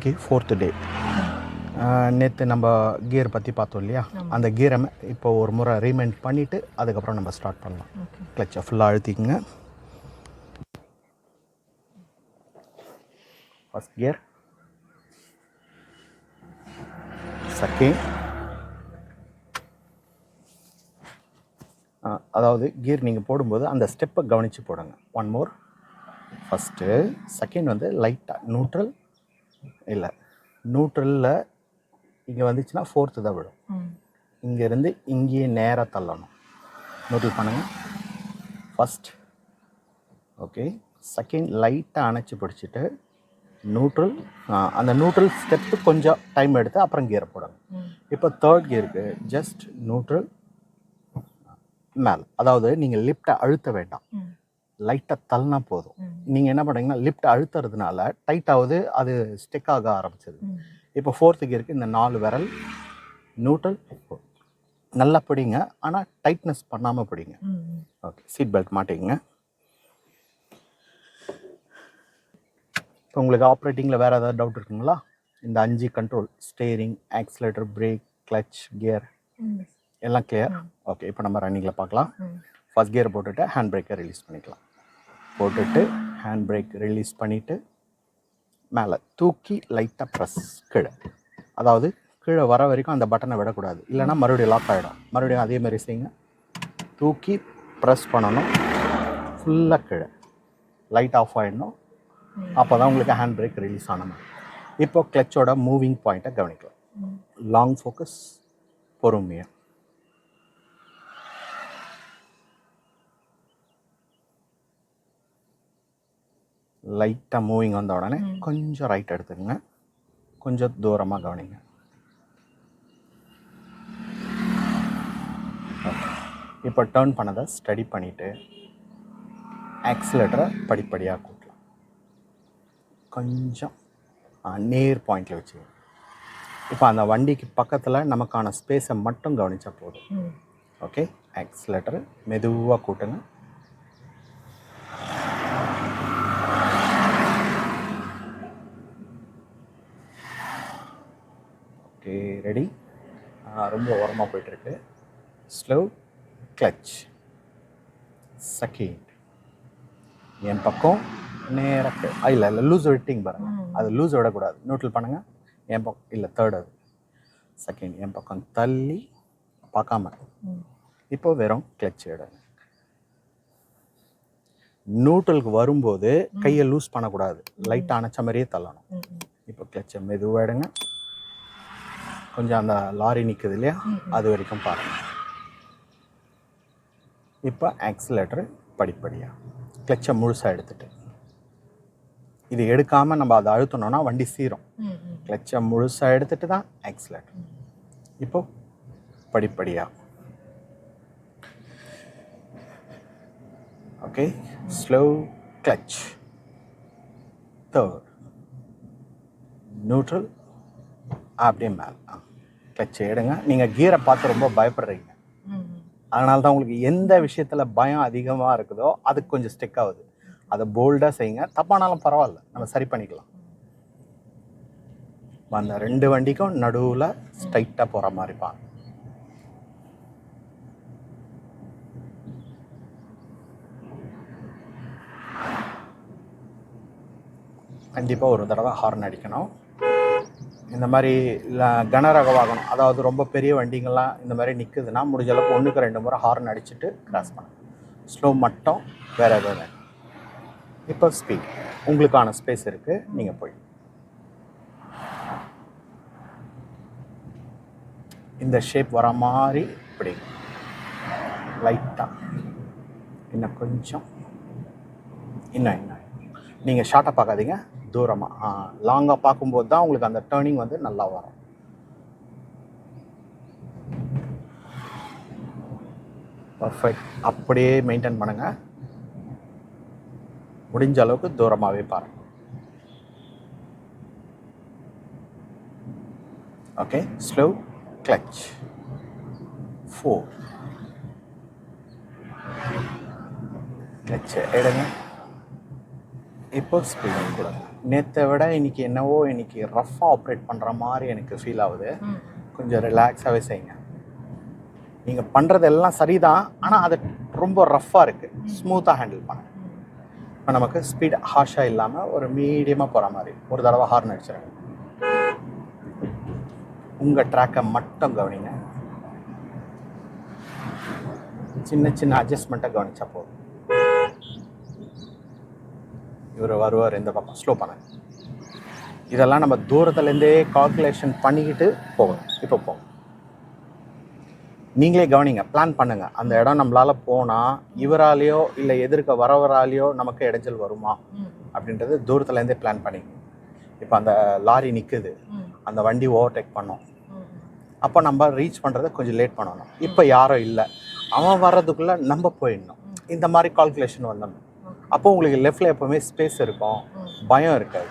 இன்னைக்கு fourth day நேற்று நம்ம கியர் பற்றி பார்த்தோம் இல்லையா? அந்த கியரை இப்போ ஒரு முறை ரீமைண்ட் பண்ணிவிட்டு அதுக்கப்புறம் நம்ம ஸ்டார்ட் பண்ணலாம். கிளச்சை ஃபுல்லாக அழுத்திக்கங்க. ஃபஸ்ட் கியர் செகண்ட் அதாவது கியர் நீங்கள் போடும்போது அந்த ஸ்டெப்பை கவனித்து போடுங்க. ஒன் மோர் ஃபஸ்ட்டு செகண்ட் வந்து லைட்டாக நியூட்ரல் இல்லை. நியூட்ரலில் இங்கே வந்துச்சுன்னா ஃபோர்த்து தான் விடும் இங்கேருந்து இங்கேயே நேராக தள்ளணும். நோட்டில் பண்ணுங்கள் ஃபஸ்ட் ஓகே செகண்ட் லைட்டாக அணைச்சி பிடிச்சிட்டு நியூட்ரல் அந்த நியூட்ரல் ஸ்டெப்பு கொஞ்சம் டைம் எடுத்து அப்புறம் கியரை போடுங்க ம். இப்போ தேர்ட் கியருக்கு ஜஸ்ட் நியூட்ரல் மேல். அதாவது நீங்கள் லிஃப்ட்டை அழுத்த வேண்டாம். லைட்டாக தள்ளினா போதும். நீங்கள் என்ன பண்ணுறீங்கன்னா லிஃப்ட் அழுத்துறதுனால டைட் ஆகுது அது ஸ்டிக் ஆக ஆரம்பிச்சது. இப்போ ஃபோர்த்து கியருக்கு இந்த நாலு விரல் நியூட்ரல் நல்லா பிடிங்க. ஆனால் டைட்னஸ் பண்ணாமல் பிடிங்க. ஓகே சீட் பெல்ட் மாட்டிங்க இப்போ உங்களுக்கு ஆப்ரேட்டிங்கில் வேறு ஏதாவது டவுட் இருக்குங்களா? இந்த அஞ்சு control steering accelerator brake clutch gear எல்லாம் கிளியர் ஓகே இப்போ நம்ம ரன்னிங்கில் பார்க்கலாம். ம். ஃபர்ஸ்ட் கியர் போட்டுட்டு ஹேண்ட் பிரேக்கை ரிலீஸ் பண்ணிக்கலாம். போட்டுட்டு ஹேண்ட் பிரேக் ரிலீஸ் பண்ணிவிட்டு மேலே தூக்கி லைட்டாக ப்ரெஸ் கீழே. அதாவது கீழே வர வரைக்கும் அந்த பட்டனை விடக்கூடாது. இல்லைன்னா மறுபடியும் லாக் ஆகிடும் மறுபடியும் அதே மாதிரி செய்யுங்க தூக்கி ப்ரெஸ் பண்ணணும். ஃபுல்லாக கீழே. லைட் ஆஃப் ஆகிடணும் அப்போ தான் உங்களுக்கு ஹேண்ட் பிரேக் ரிலீஸ் ஆன இப்போ கிளச்சோட மூவிங் பாயிண்ட்டை கவனிக்கலாம். லாங் ஃபோக்கஸ் பொறுமையாக லைட்டாக மூவிங் வந்த உடனே கொஞ்சம் ரைட் எடுத்துக்கங்க. கொஞ்சம் தூரமாக கவனிங்க. இப்போ டேர்ன் பண்ணதை ஸ்டடி பண்ணிவிட்டு ஆக்சிலேட்டரை படிப்படியாக கூட்டலாம். கொஞ்சம் நேர் பாயிண்டில் வச்சுக்கோங்க. இப்போ அந்த வண்டிக்கு பக்கத்தில் நமக்கான ஸ்பேஸை மட்டும் கவனிச்சா போதும். ஓகே ஆக்சிலேட்டர் மெதுவாக கூட்டுங்க ஓகே ரெடி ரொம்ப ஓரமாக போயிட்டுருக்கு. ஸ்லோ கிளச் செகண்ட் என் பக்கம் நேராக இல்லை இல்லை லூஸ் விட்டிங் பாருங்க. அது லூஸ் விடக்கூடாது நியூட்ரல் பண்ணுங்கள் என் பக்கம் இல்லை தேர்ட் அது. செகண்ட் என் பக்கம் தள்ளி பார்க்காம. இப்போ வெறும் கிளச் எடுங்க. நியூட்ரலுக்கு வரும்போது கையை லூஸ் பண்ணக்கூடாது. லைட்டாக அணைச்ச மாதிரியே தள்ளணும். இப்போ கிளச்சை மெதுவாக எடுங்க. கொஞ்சம் அந்த லாரி நிற்குது இல்லையா? அது வரைக்கும் பாருங்க. இப்போ ஆக்சிலேட்டர் படிப்படியாக கிளச்சை முழுசாக எடுத்துட்டு. இது எடுக்காமல் நம்ம அதை அழுத்தணும்னா வண்டி சீரும். கிளச்சை முழுசாக எடுத்துட்டு தான் ஆக்சிலேட்டர் இப்போ படிப்படியாக okay slow clutch third neutral அப்படியே மேலே. கிளச் எடுங்க நீங்கள் கீரை பார்த்து ரொம்ப பயப்படுறீங்க. அதனால தான் உங்களுக்கு எந்த விஷயத்தில் பயம் அதிகமாக இருக்குதோ அதுக்கு கொஞ்சம் ஸ்டிக் ஆகுது. அதை போல்டாக செய்யுங்க. தப்பானாலும் பரவாயில்ல. நம்ம சரி பண்ணிக்கலாம். அந்த ரெண்டு வண்டிக்கும் நடுவில் ஸ்ட்ரைட்டாக போகிற மாதிரி பாருங்க. கண்டிப்பாக ஒரு தடவை ஹார்ன் அடிக்கணும். இந்த மாதிரி கனரக வாகனம் அதாவது ரொம்ப பெரிய வண்டிங்கள்லாம் இந்த மாதிரி நிற்குதுன்னா முடிஞ்ச அளவுக்கு ஒன்றுக்கு ரெண்டு முறை ஹார்ன் அடிச்சுட்டு கிராஸ் பண்ணுங்க ஸ்லோ மட்டும் வேற எதுவும் வேணும் இப்போ ஸ்பீட் உங்களுக்கான ஸ்பேஸ் இருக்குது நீங்கள் போய். இந்த ஷேப் வர மாதிரி இப்படி. லைட்டாக இன்னும் கொஞ்சம். இன்னும் இன்னும். நீங்கள் ஷார்ட்டாக பார்க்காதீங்க. தூரமாக லாங்காக பார்க்கும்போது தான் உங்களுக்கு அந்த டேர்னிங் வந்து நல்லா வரும். பர்ஃபெக்ட் அப்படியே மெயின்டைன் பண்ணுங்கள் முடிஞ்ச அளவுக்கு தூரமாகவே பாருங்கள் ஓகே ஸ்லோ கிளச் ஃபோர் கிளச்சை எடுங்க. இப்போ ஸ்பீடிங் கொடுங்க நேற்றை விட இன்னைக்கு என்னவோ இன்னைக்கு ரஃப்பாக ஆப்ரேட் பண்ணுற மாதிரி எனக்கு ஃபீல் ஆகுது. கொஞ்சம் ரிலாக்ஸாகவே செய்யுங்க. நீங்கள் பண்ணுறது எல்லாம் சரிதான் ஆனால் அது ரொம்ப ரஃப்பாக இருக்குது ஸ்மூத்தாக ஹேண்டில் பண்ண இப்போ நமக்கு ஸ்பீட் ஹாஷாக இல்லாமல் ஒரு மீடியமாக போகிற மாதிரி ஒரு தடவை ஹார்ன் அடிச்சிருங்க. உங்கள் ட்ராக்கை மட்டும் கவனிங்க. சின்ன சின்ன அட்ஜஸ்ட்மெண்ட்டை கவனிச்சா போதும். இவர் வருவார் இந்த பக்கம். ஸ்லோ பண்ணுங்க இதெல்லாம் நம்ம தூரத்துலேருந்தே கால்குலேஷன் பண்ணிக்கிட்டு போகணும். இப்போ போகும் நீங்களே கவனிங்க பிளான் பண்ணுங்க. அந்த இடம் நம்மளால போனால் இவராலேயோ இல்லை எதிர்க்க வரவராலேயோ நமக்கு இடைஞ்சல் வருமா? அப்படின்றது தூரத்துலேருந்தே பிளான் பண்ணிங்க இப்போ அந்த லாரி நிற்குது அந்த வண்டி ஓவர்டேக் பண்ணோம். அப்போ நம்ம ரீச் பண்ணுறதை கொஞ்சம் லேட் பண்ணணும். இப்போ யாரும் இல்லை. அவன் வர்றதுக்குள்ளே நம்ம போயிடணும். இந்த மாதிரி கால்குலேஷன் வந்துடணும் அப்போ உங்களுக்கு லெஃப்டில் எப்போவுமே ஸ்பேஸ் இருக்கும். பயம் இருக்காது.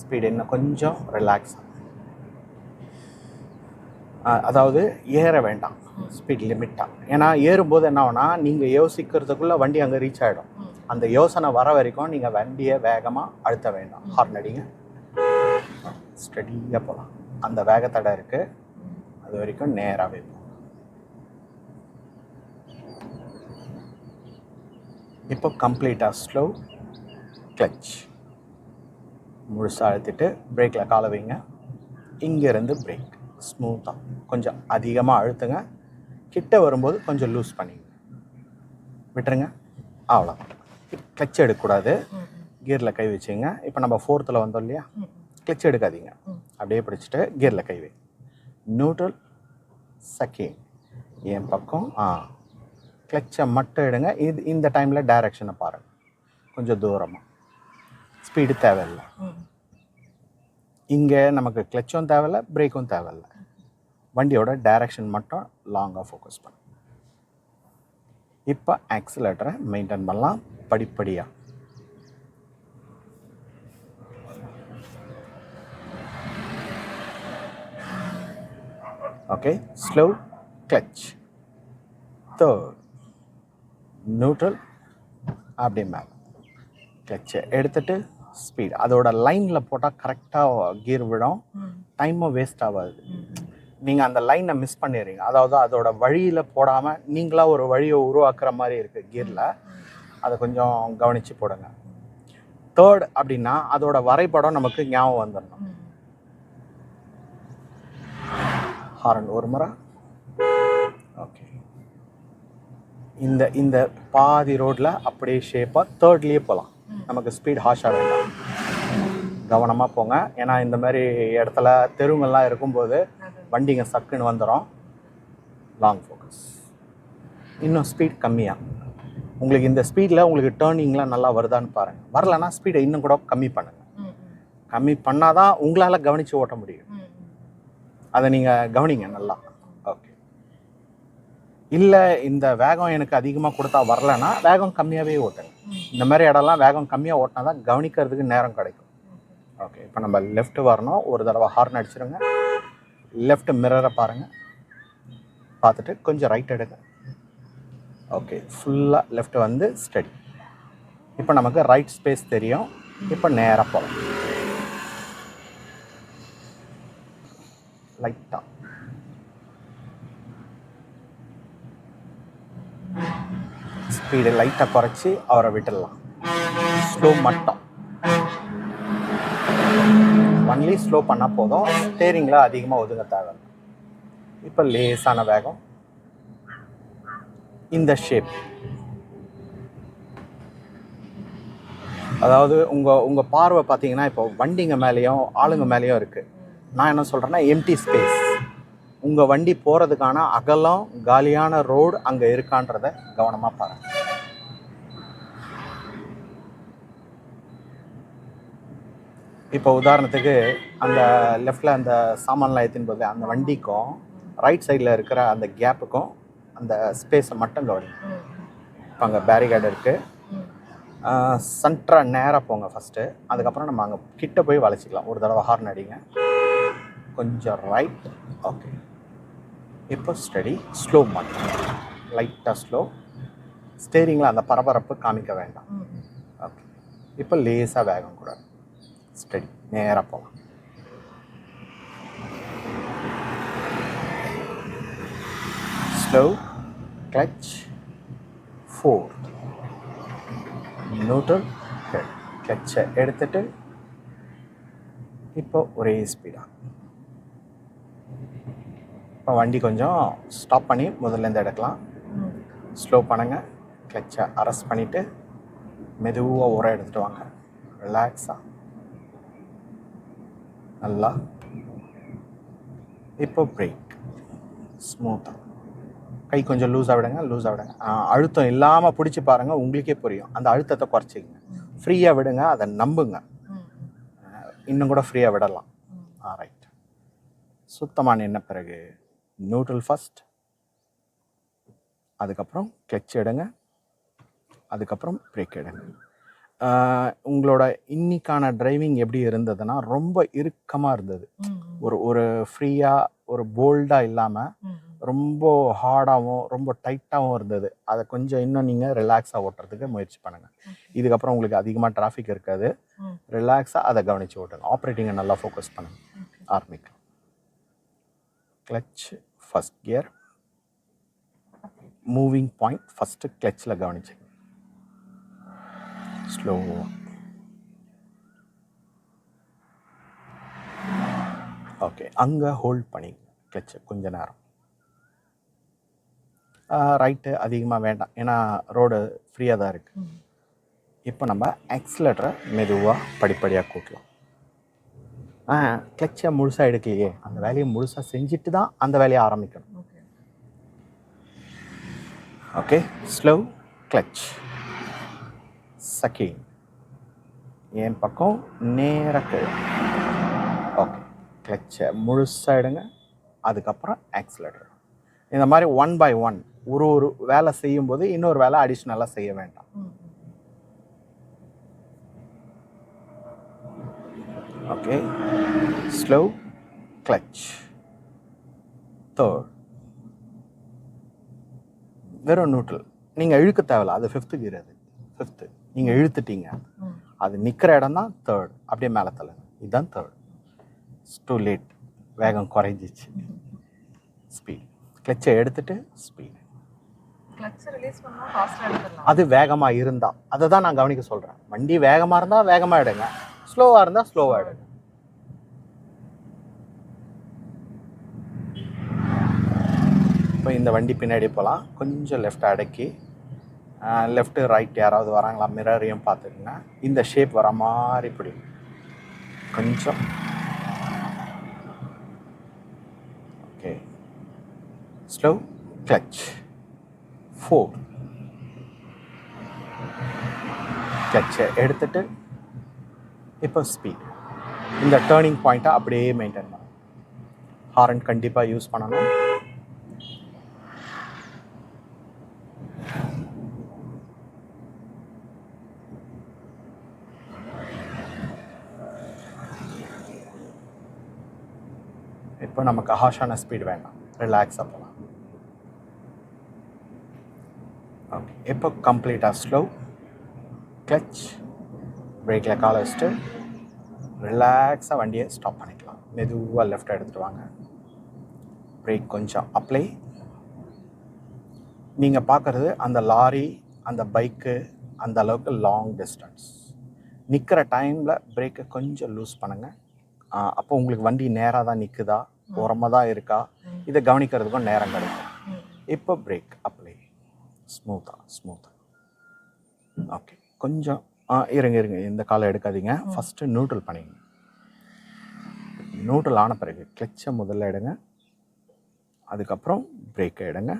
ஸ்பீடு இன்னும் கொஞ்சம் ரிலாக்ஸ் அதாவது ஏற வேண்டாம். ஸ்பீட் லிமிட்டாக ஏன்னா ஏறும்போது என்ன ஆகுனா நீங்கள் யோசிக்கிறதுக்குள்ளே வண்டி அங்கே ரீச் ஆகிடும் அந்த யோசனை வர வரைக்கும் நீங்கள் வண்டியை வேகமாக அழுத்த வேண்டாம். ஹார்ன் அடிங்க. ஸ்டடியாக போகலாம் அந்த வேகத்தடை இருக்குது அது வரைக்கும் நேராகவே போகும் இப்போ கம்ப்ளீட்டாக ஸ்லோ கிளச் முழுசாக அழுத்திட்டு பிரேக்கில் காலை வைங்க. இங்கேருந்து பிரேக் ஸ்மூத்தாக கொஞ்சம் அதிகமாக அழுத்துங்க. கிட்ட வரும்போது கொஞ்சம் லூஸ் பண்ணிங்க. விட்டுருங்க. அவ்வளோ கிளச் எடுக்கக்கூடாது. கியரில் கை வச்சுங்க. இப்போ நம்ம ஃபோர்த்தில் வந்தோம் இல்லையா? கிளச் எடுக்காதீங்க. அப்படியே பிடிச்சிட்டு கியரில் கை வை. நியூட்ரல் செகண்ட் என் பக்கம் ஆ. கிளச்சை மட்டும் எடுங்க. இது இந்த டைமில் டைரக்ஷனை பாருங்கள் கொஞ்சம் தூரமாக ஸ்பீடு தேவையில்லை. இங்கே நமக்கு கிளச்சும் தேவையில்ல பிரேக்கும் தேவையில்லை. வண்டியோட டைரக்ஷன் மட்டும் லாங்காக ஃபோக்கஸ் பண்ணு. இப்போ ஆக்சிலேட்டரை மெயின்டைன் பண்ணலாம். படிப்படியாக okay slow clutch third neutral அப்படியே மேலே கிளச்சை எடுத்துட்டு ஸ்பீட் அதோட லைனில் போட்டால் கரெக்டாக கியர் விடும். டைமும் வேஸ்ட் ஆகாது. நீங்கள் அந்த லைனை மிஸ் பண்ணிடுறீங்க. அதாவது அதோட வழியில் போடாமல் நீங்களாக ஒரு வழியை உருவாக்குற மாதிரி இருக்குது கியரில் அதை கொஞ்சம் கவனித்து போடுங்க. தேர்ட் அப்படின்னா அதோட வரைபடம் நமக்கு ஞாபகம் வந்துடணும் ஹாரன் ஒரு முறை. ஓகே இந்த இந்த பாதி ரோட்டில் அப்படியே ஷேப்பாக தேர்ட்லேயே போகலாம் நமக்கு ஸ்பீட் ஹாஷாக வேண்டாம். கவனமாக போங்க. ஏன்னா இந்த மாதிரி இடத்துல தெருவுங்கள்லாம் இருக்கும்போது வண்டிங்க சக்குன்னு வந்துடும் லாங் ஃபோக்கஸ் இன்னும் ஸ்பீட் கம்மியாக உங்களுக்கு இந்த ஸ்பீடில் உங்களுக்கு டேர்னிங்லாம் நல்லா வருதான்னு பாருங்கள் வரலன்னா ஸ்பீடை இன்னும் கூட கம்மி பண்ணுங்கள் கம்மி பண்ணால் தான் உங்களால் கவனித்து ஓட்ட முடியும். அதை நீங்கள் கவனிங்க நல்லா. இல்லை இந்த வேகம் எனக்கு அதிகமாக கொடுத்தா வரலன்னா வேகம் கம்மியாகவே ஓட்டுங்க. இந்த மாதிரி இடம்லாம் வேகம் கம்மியாக ஓட்டினா தான் கவனிக்கிறதுக்கு நேரம் கிடைக்கும். ஓகே இப்போ நம்ம லெஃப்ட் வரணும். ஒரு தடவை ஹார்ன் அடிச்சிருங்க. லெஃப்ட் மிரரை பாருங்கள் பார்த்துட்டு கொஞ்சம் ரைட் எடுங்க. ஓகே ஃபுல்லாக லெஃப்ட் வந்து ஸ்டடி இப்போ நமக்கு ரைட் ஸ்பேஸ் தெரியும். இப்போ நேராக போகலாம் லைட்டாக ஸ்பீடு லைட்டாக குறைச்சி அவரை விட்டுடலாம். ஸ்லோ மட்டும். ஒன்லி ஸ்லோ பண்ணால் போதும். ஸ்டேரிங்கில் அதிகமாக ஒதுங்க தேவை இப்போ லேசான வேகம். இந்த ஷேப் அதாவது உங்கள் உங்கள் பார்வை பார்த்தீங்கன்னா இப்போ வண்டிங்க மேலேயும் ஆளுங்க மேலேயும் இருக்குது நான் என்ன சொல்கிறேன்னா எம்டி ஸ்பேஸ் உங்கள் வண்டி போகிறதுக்கான அகலம் காலியான ரோடு அங்கே இருக்கான்றத கவனமாக பாருங்கள் இப்போ உதாரணத்துக்கு அந்த லெஃப்டில் அந்த சாமான்லாம் ஏற்றின் போது அந்த வண்டிக்கும் ரைட் சைடில் இருக்கிற அந்த கேப்புக்கும் அந்த ஸ்பேஸை மட்டும் கவனிங்க இப்போ அங்கே பேரிகேட் இருக்குது சென்ட்ரா நேராக போங்க ஃபஸ்ட்டு அதுக்கப்புறம் நம்ம அங்கே கிட்ட போய் வளைச்சிக்கலாம். ஒரு தடவை ஹார்ன் அடிங்க. கொஞ்சம் ரைட் ஓகே இப்போ ஸ்டடி ஸ்லோ மட்டும் லைட்டாக ஸ்லோ ஸ்டேரிங்கில் அந்த பரபரப்பு காமிக்க வேண்டாம். ஓகே இப்போ லேசாக வேகம் கூட. ஸ்டடி நேராக போகலாம் ஸ்லோ கிளச் ஃபோர் நியூட்ரல் கிளச்சை எடுத்துட்டு இப்போ ஒரே ஸ்பீடாக இப்போ வண்டி கொஞ்சம் ஸ்டாப் பண்ணி முதல்லேருந்து எடுக்கலாம். ஸ்லோ பண்ணுங்கள் கிளச்சை அரெஸ்ட் பண்ணிவிட்டு மெதுவாக உரம் எடுத்துகிட்டு வாங்க. ரிலாக்ஸாக நல்லா. இப்போ பிரேக் ஸ்மூத்தாக கை கொஞ்சம் லூஸாக விடுங்க லூஸாக விடுங்க. அழுத்தம் இல்லாமல் பிடிச்சி பாருங்கள் உங்களுக்கே புரியும். அந்த அழுத்தத்தை குறைச்சிக்கங்க. ஃப்ரீயாக விடுங்க அதை நம்புங்க. இன்னும் கூட ஃப்ரீயாக விடலாம். ஆ ரைட் சுத்தமாக நின்ன பிறகு நியூட்ரல் ஃபஸ்ட் அதுக்கப்புறம் கிளச் எடுங்க. அதுக்கப்புறம் பிரேக் எடுங்க. உங்களோட இன்னிக்கான டிரைவிங் எப்படி இருந்ததுன்னா ரொம்ப இறுக்கமாக இருந்தது. ஒரு ஒரு ஃப்ரீயாக ஒரு போல்டாக இல்லாமல் ரொம்ப ஹார்டாகவும் ரொம்ப டைட்டாகவும் இருந்தது. அதை கொஞ்சம் இன்னும் நீங்கள் ரிலாக்ஸாக ஓட்டுறதுக்கு முயற்சி பண்ணுங்கள் இதுக்கப்புறம் உங்களுக்கு அதிகமாக டிராஃபிக் இருக்காது. ரிலாக்ஸாக அதை கவனித்து ஓட்டுங்க. ஆப்ரேட்டிங்கை நல்லா ஃபோக்கஸ் பண்ணுங்க. ஆரம்பிக்கலாம். Clutch first gear moving point first கிளச்சில் கவனிச்சுங்க ஸ்லோவாக ஓகே அங்கே ஹோல்ட் பண்ணி கிளச்சை கொஞ்ச நேரம். ரைட்டு அதிகமாக வேண்டாம். ஏன்னா ரோடு ஃப்ரீயாக தான் இருக்குது இப்போ நம்ம ஆக்சிலேட்டரை மெதுவாக படிப்படியாக கூட்டலாம். ஆ கிளச்சை முழுசாக எடுக்கலையே. அந்த வேலையை முழுசாக செஞ்சுட்டு தான் அந்த வேலையை ஆரம்பிக்கணும். ஓகே. ஓகே ஸ்லோ கிளச் சக்கி என் பக்கம் நேராக ஓகே கிளச்சை முழுசாக எடுங்க. அதுக்கப்புறம் ஆக்சிலேட்டர் இந்த மாதிரி ஒன் பை ஒன் ஒரு ஒரு வேலை செய்யும்போது இன்னொரு வேலை அடிஷ்னலாக செய்ய வேண்டாம். ஓகே ஸ்லோ கிளச் தேர்ட் வெறும் நியூட்ரல் நீங்கள் இழுக்க தேவையில்ல அது ஃபிஃப்த்து கீர் அது ஃபிஃப்த்து நீங்கள் இழுத்துட்டீங்க. அது நிற்கிற இடம் தான் தேர்ட் அப்படியே மேலே தலை இதுதான் தேர்ட் டூ லேட் வேகம் குறைஞ்சிச்சு. ஸ்பீட் கிளச்சை எடுத்துட்டு ஸ்பீட் அது வேகமாக இருந்தால் அதை தான் நான் கவனிக்க சொல்கிறேன் வண்டி வேகமாக இருந்தால் வேகமாக எடுங்க. ஸ்லோவாக இருந்தால் ஸ்லோவாக எடுங்க. இப்போ இந்த வண்டி பின்னாடி போகலாம் கொஞ்சம் லெஃப்ட் அடக்கி லெஃப்ட்டு ரைட் யாராவது வராங்களா? மிரரையும் பார்த்துக்குங்க. இந்த ஷேப் வர மாதிரி இப்படி. கொஞ்சம். ஓகே ஸ்லோ கிளச் ஃபோர் கிளச்சை எடுத்துட்டு இப்போ ஸ்பீட் இந்த டேர்னிங் பாயிண்ட்டை அப்படியே மெயின்டைன் பண்ணணும். ஹாரன் கண்டிப்பாக யூஸ் பண்ணணும். அப்போ நமக்கு ஹாஷான ஸ்பீடு வேண்டாம். ரிலாக்ஸாக போகலாம் ஓகே இப்போ கம்ப்ளீட்டாக ஸ்லோ கிளச் பிரேக்கில் காலை வச்சுட்டு ரிலாக்ஸாக வண்டியை ஸ்டாப் பண்ணிக்கலாம். மெதுவாக லெஃப்ட் எடுத்துகிட்டு வாங்க. பிரேக் கொஞ்சம் அப்ளை நீங்கள் பார்க்குறது அந்த லாரி அந்த பைக்கு அந்த அளவுக்கு லாங் டிஸ்டன்ஸ் நிற்கிற டைமில் பிரேக்கை கொஞ்சம் லூஸ் பண்ணுங்கள் அப்போ உங்களுக்கு வண்டி நேராக தான் நிற்குதா ஓரமாக தான் இருக்கா? இதை கவனிக்கிறதுக்கும் நேரம் கிடைக்கும். இப்போ பிரேக் அப்ளை ஸ்மூத்தாக ஸ்மூத்தாக ஓகே கொஞ்சம் ஆ இருங்க இருங்க. இந்த காலை எடுக்காதீங்க. ஃபஸ்ட்டு நியூட்ரல் பண்ணிங்க நியூட்ரல் ஆன பிறகு கிளச்சை முதல்ல எடுங்க. அதுக்கப்புறம் பிரேக்கை எடுங்க.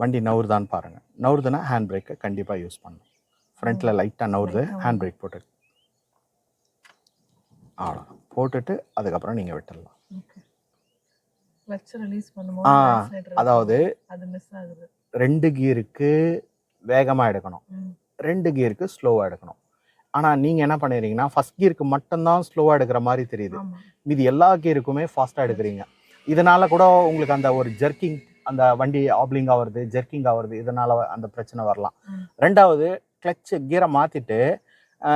வண்டி நவுறுதான்னு பாருங்கள் நவுறுதுன்னா ஹேண்ட் பிரேக்கை கண்டிப்பாக யூஸ் பண்ணணும். ஃப்ரண்ட்டில் லைட்டாக நவுறுது ஹேண்ட் பிரேக் போட்டு அவ்வளோ போட்டுட்டு அதுக்கப்புறம் நீங்கள் விட்டுடலாம் ஓகே கிளட்ச் ரிலீஸ் ஆ பண்ணும்போது accelerator அதாவது அது மிஸ் ஆகுது. ரெண்டு கியருக்கு வேகமாக எடுக்கணும். ரெண்டு கியருக்கு ஸ்லோவாக எடுக்கணும். ஆனால் நீங்கள் என்ன பண்ணிடுறீங்கன்னா ஃபஸ்ட் கியருக்கு மட்டும்தான் ஸ்லோவாக எடுக்கிற மாதிரி தெரியுது. மீதி எல்லா கியருக்குமே ஃபாஸ்ட்டாக எடுக்கிறீங்க. இதனால கூட உங்களுக்கு அந்த ஒரு ஜெர்க்கிங் அந்த வண்டி ஆப்லிங் ஆகுறது ஜெர்க்கிங் ஆகுறது இதனால அந்த பிரச்சனை வரலாம். ரெண்டாவது கிளச்சு கியரை மாற்றிட்டு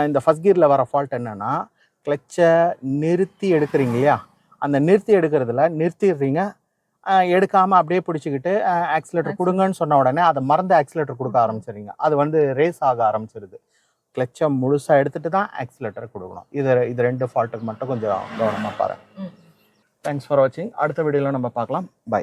இந்த ஃபஸ்ட் கியரில் வர ஃபால்ட் என்னென்னா கிளச்சை நிறுத்தி எடுக்கிறீங்க இல்லையா? அந்த நிறுத்தி எடுக்கிறதுல நிறுத்திடுறீங்க. எடுக்காமல் அப்படியே பிடிச்சிக்கிட்டு ஆக்சிலேட்டர் கொடுங்கன்னு சொன்ன உடனே அதை மறந்து ஆக்சிலேட்டர் கொடுக்க ஆரம்பிச்சிடுறீங்க. அது வந்து ரேஸ் ஆக ஆரம்பிச்சிருது. கிளச்சை முழுசாக எடுத்துட்டு தான் ஆக்சிலேட்டர் கொடுக்கணும். இது இது ரெண்டு ஃபால்ட்டுக்கு மட்டும் கொஞ்சம் கவனமாக பாருங்க. ம். தேங்க்ஸ் ஃபார் வாட்சிங் அடுத்த வீடியோவில் நம்ம பார்க்கலாம். பை